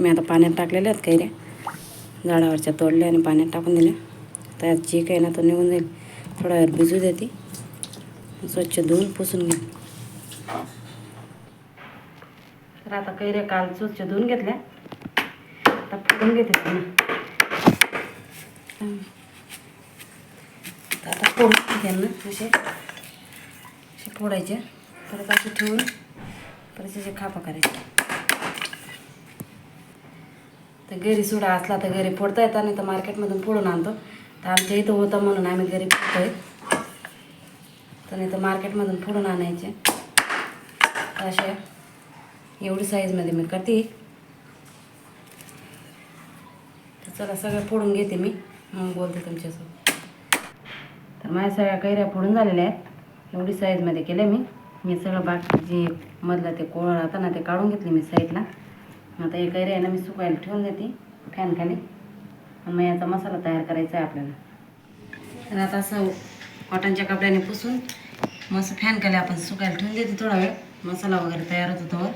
मी आता पाण्यात टाकलेल्या आहेत कैऱ्या झाडावरच्या तोडल्या आणि पाण्यात टाकून दिल्या तर चीक आहे ना तो निघून जाईल. थोडा वेळ भिजू देते. स्वच्छ धुवून पुसून घे तर आता कैऱ्या काल स्वच्छ धुवून घेतल्या. आता फुटून घेते आता फोडून त्यांना असे. असे फोडायचे. परत असे ठेवून. परत त्याचे खापा करायचे. ते घरी सुडा असला तर घरी फोडता येतात नाही तर मार्केटमधून फोडून आणतो. तर आमच्या इथं होतं म्हणून आम्ही घरी फोडतोय. तर नाही तर मार्केटमधून फोडून आणायचे. तर अशा एवढी साईजमध्ये मी करते. तर चला सगळं फोडून घेते मी. मग बोलते तुमच्यासोबत. तर माझ्या सगळ्या कैऱ्या फोडून झालेल्या आहेत. एवढी साईजमध्ये केल्या मी. मी सगळं बाकी जे मधलं ते कोळ राहतं ना ते काढून घेतले मी साईडला आता एका कैऱ्या ना मी सुकायला ठेवून देते फॅनखाली आणि मग याचा मसाला तयार करायचा आहे आपल्याला. तर आता असं कॉटनच्या कपड्याने पुसून मस्त फॅनखाली आपण सुकायला ठेवून देते थोडा वेळ. मसाला वगैरे तयार होतो तोवर.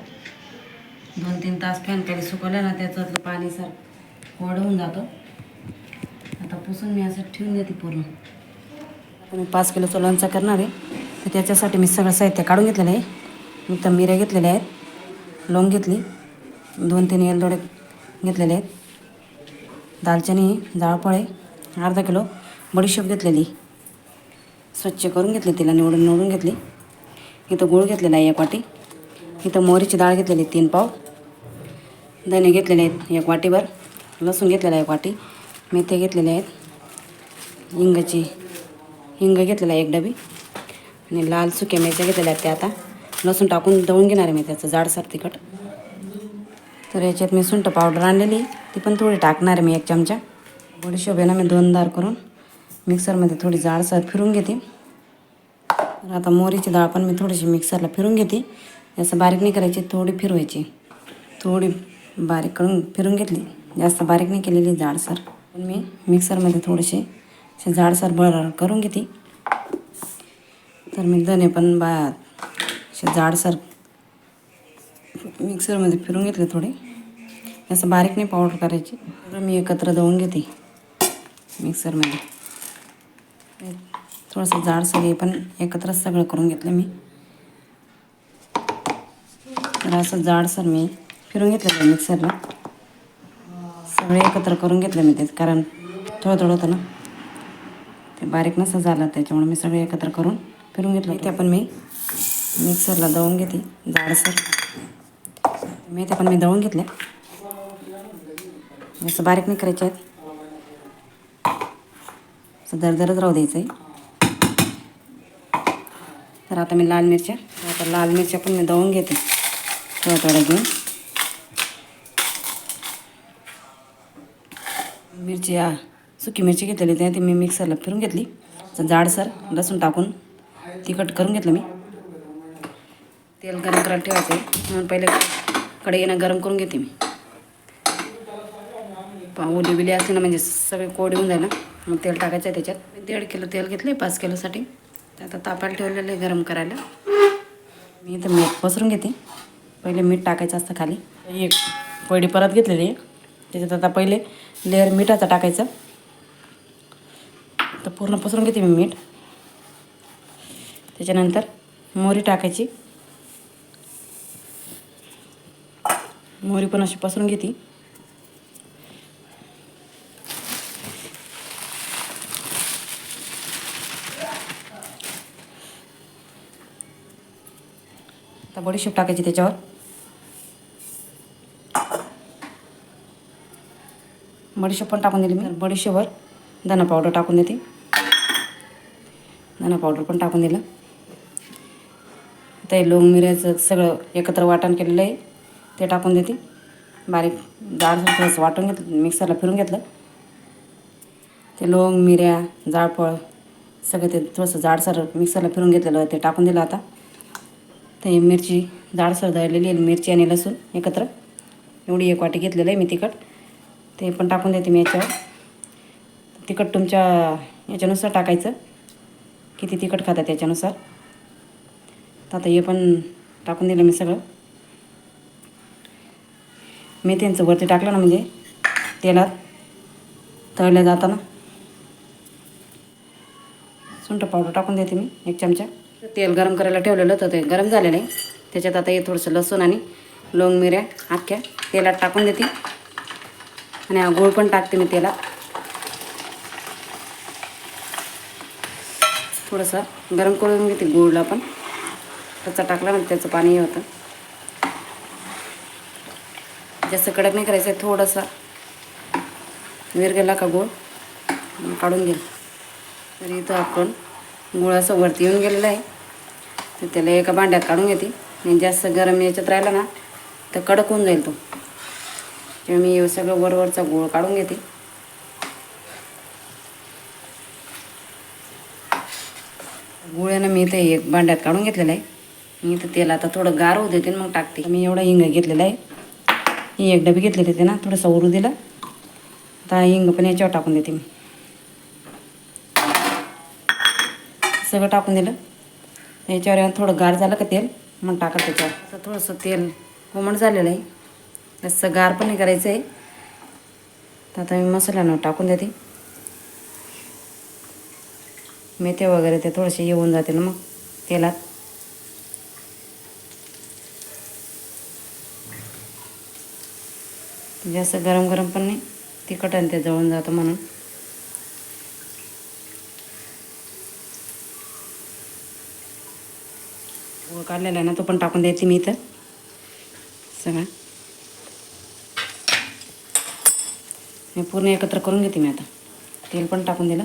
दोन तीन तास फॅन सुकवल्या ना त्याच्यातलं पाणी सर कोरडं होऊन जातो. आता पुसून मी असं ठेवून देते पूर्ण. आपण पाच किलोचं लोणचं करणार आहे. तर त्याच्यासाठी मी सगळं साहित्य काढून घेतलेलं आहे. मी तर मिऱ्या घेतलेल्या आहेत. लोंग घेतली. दोन तीन एलदोडे घेतलेले आहेत. दालचिनी जाळफळे अर्धा किलो बडीशेप घेतलेली. स्वच्छ करून घेतली तिला निवडून निवडून घेतली. इथं गूळ घेतलेला आहे एक वाटी. इथं मोहरीची डाळ घेतलेली तीन पाव. धने घेतलेले आहेत एक वाटीभर. लसूण घेतलेला आहे एक वाटी. मेथे घेतलेले आहेत. हिंगाची हिंग घेतलेला आहे एक डबी. आणि लाल सुक्या मेथ्या घेतलेल्या आहेत त्या आता. लसूण टाकून दळून घेणार आहे मी त्याचं जाडसर तिखट. तर याच्यात मी सुंठ पावडर आणलेली. ती पण थोडी टाकणार आहे मी एक चमचा. बडीशोप मी दोनदार करून मिक्सरमध्ये थोडी जाडसर फिरून घेते. तर आता मोहरीची डाळ पण मी थोडीशी मिक्सरला फिरून घेते. असं बारीक नाही करायची थोडी फिरवायची. थोडी बारीक करून फिरून घेतली. जास्त बारीक नाही केलेली जाडसर. पण मी मिक्सरमध्ये थोडेसे असे जाडसर बळर करून घेते. तर मी धने पण बा असे जाडसर मिक्सरमध्ये फिरून घेतले थोडे. असं बारीक नाही पावडर करायची. तर मी एकत्र दळून घेते मिक्सरमध्ये. थोडंसं जाडसर हे पण एकत्रच सगळं करून घेतलं मी. तर असं जाडसर मी फिरून घेतलं मिक्सरला. सगळे एकत्र करून घेतलं मी ते कारण थोडं थोडं होतं ना. ते बारीक नसं झालं त्याच्यामुळे मी सगळे एकत्र करून फिरून घेतलं ते पण मी मिक्सरला दळून घेते जाडसर. मेथ्या पण मी दळून घेतल्या जसं बारीक नाही करायचे आहेत. असं दरदरच राहू द्यायचं आहे तर आता मी लाल मिरच्या आता लाल मिरच्या पण मी दळून घेते. थोड्या थोड्या घेऊन. मिरची सुकी मिरची घेतलेली त्या ती मी मिक्सरला फिरून घेतली. जाडसर लसूण टाकून तिखट करून घेतलं मी. तेल गरम करायला ठेवायचं आहे म्हणून पहिले कढईनं गरम करून घेते मी. पा ओली बिली असली ना म्हणजे सगळे कोड येऊन जाईल ना मग तेल टाकायचं आहे त्याच्यात. दीड किलो तेल घेतलं आहे पाच किलोसाठी. ते आता तापायला ठेवलेलं आहे गरम करायला. मी इथं मीठ पसरून घेते. पहिले मीठ टाकायचं असतं खाली. एक पडी परत घेतलेली आहे. त्याच्यात आता पहिले लेअर मिठाचं टाकायचं. तर पूर्ण पसरून घेते मी मीठ. त्याच्यानंतर मोहरी टाकायची. मोहरी पण अशी पसरून घेते. आता बडीशेप टाकायची त्याच्यावर. बडीशेप पण टाकून दिली मी. बडीशेपवर धना पावडर टाकून देते. धना पावडर पण टाकून दिलं. आता हे लोंग मिऱ्याचं सगळं एकत्र वाटण केलेलं आहे. ते टाकून देते. बारीक जाड थोडंसं वाटून घेतलं मिक्सरला फिरून घेतलं. ते लोंग मिऱ्या जाळफळ सगळं ते थोडंसं जाडसर मिक्सरला फिरून घेतलेलं ते टाकून दिलं आता. ते मिरची जाडसर दळलेली आहे मिरची आणि लसूण एकत्र. एवढी एक वाटी घेतलेलं आहे मी तिखट. ते पण टाकून देते मी याच्यावर. तिखट तुमच्या याच्यानुसार टाकायचं. किती तिखट खाता त्याच्यानुसार. तर आता हे पण टाकून दिलं मी सगळं. मेथ्यांचं वरती टाकलं ना म्हणजे तेलात तळल्या जाताना. सुंठ पावडर टाकून देते मी एक चमचा. तेल गरम करायला ठेवलेलं तर ते गरम झालेलं आहे त्याच्यात आता हे थोडंसं लसूण आणि लोंग मिऱ्या अख्ख्या तेलात टाकून देते. आणि हा गूळ पण टाकते मी तेलात. थोडंसं गरम करून घेते गूळला पण. त्याचा टाकला ना त्याचं पाणी हे होतं. जास्त कडक नाही करायचं आहे थोडासा. थोडंसं विरगेला का गूळ? मग काढून घेईल तर इथं आपण गुळ असं वरती येऊन गेलेलं आहे. तर त्याला एका भांड्यात काढून घेते. आणि जास्त गरम याच्यात राहिला ना तर कडक होऊन जाईल तो. तेव्हा मी सगळं वरवरचा गोळ काढून घेते. गोळ्यानं मी इथं एक भांड्यात काढून घेतलेलं आहे. मी इथं तेल आता थोडं गार होऊ देते मग टाकते. मी एवढा हिंग घेतलेला आहे. ही एक डबी घेतली होती ना थोडंसं उरू दिलं. आता हिंग पण याच्यावर टाकून देते मी. सगळं टाकून दिलं. याच्यावर थोडं गार झालं का तेल मग टाका त्याच्यावर. आता थोडंसं तेल कोमट झालेलं आहे. जास्त गार पण नाही करायचं आहे. तर आता मी मसाल्यानं टाकून देते. मेथे वगैरे ते थोडेसे येऊन जाते ना मग तेलात. जास्त गरम गरम पण नाही तिखट आणि ते जळून जातं म्हणून. गूळ काढलेला आहे ना तो पण टाकून द्यायची मी इथं. सगळा. मी पूर्ण एकत्र करून घेते मी आता. तेल पण टाकून दिलं.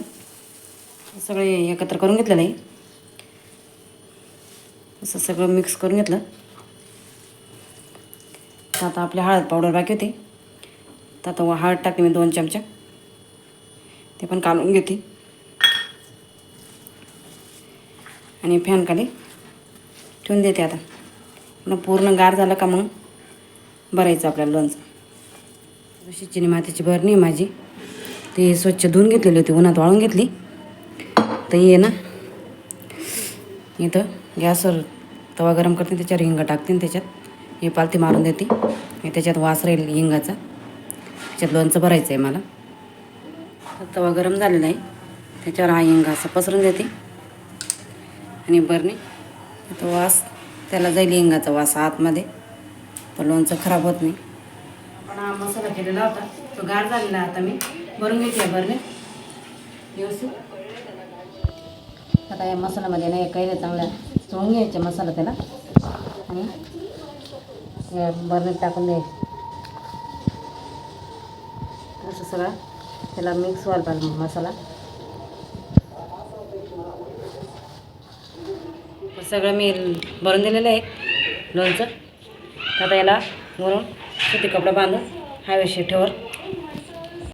सगळे एकत्र करून घेतलं नाही असं सगळं मिक्स करून घेतलं. तर आता आपली हळद पावडर बाकी होती. तर आता हळद टाकते मी दोन चमचा. ते पण काढून घेते. आणि फॅनखाली ठेवून देते आता. मग पूर्ण गार झालं का मग भरायचं आपल्याला लोणचं. शिचिनी मातीची भरणी आहे माझी. ती स्वच्छ धुवून घेतलेली होती उन्हात वाळून घेतली. तर ये ना इथं गॅसवर तवा गरम करते त्याच्यावर हिंग टाकते त्याच्यात हे पालथी मारून देते. त्याच्यात वास राहील हिंगाचा. त्याच्यात लोणचं भरायचं आहे मला. तर तवा गरम झालेला आहे त्याच्यावर हा हिंग असं पसरून देते. आणि बरणी तो वास त्याला जाईल हिंगाचा वास आतमध्ये. तर लोणचं खराब होत नाही. पण हा मसाला केलेला होता. तो गार झालेला आता मी. भरून घेते बरणी. व्यवस्थित. आता या मसाल्यामध्ये नाही कैऱ्या चांगल्या. चोळून घ्यायचे मसाला त्याला. आणि या बरणीत टाकून द्यायचे. असं सगळं त्याला मिक्स व्हायला पाहिजे मसाला. सगळं मी भरून दिलेलं आहे लोणचं. आता याला वरून सुती कपडा बांधून हवेशीर ठेवर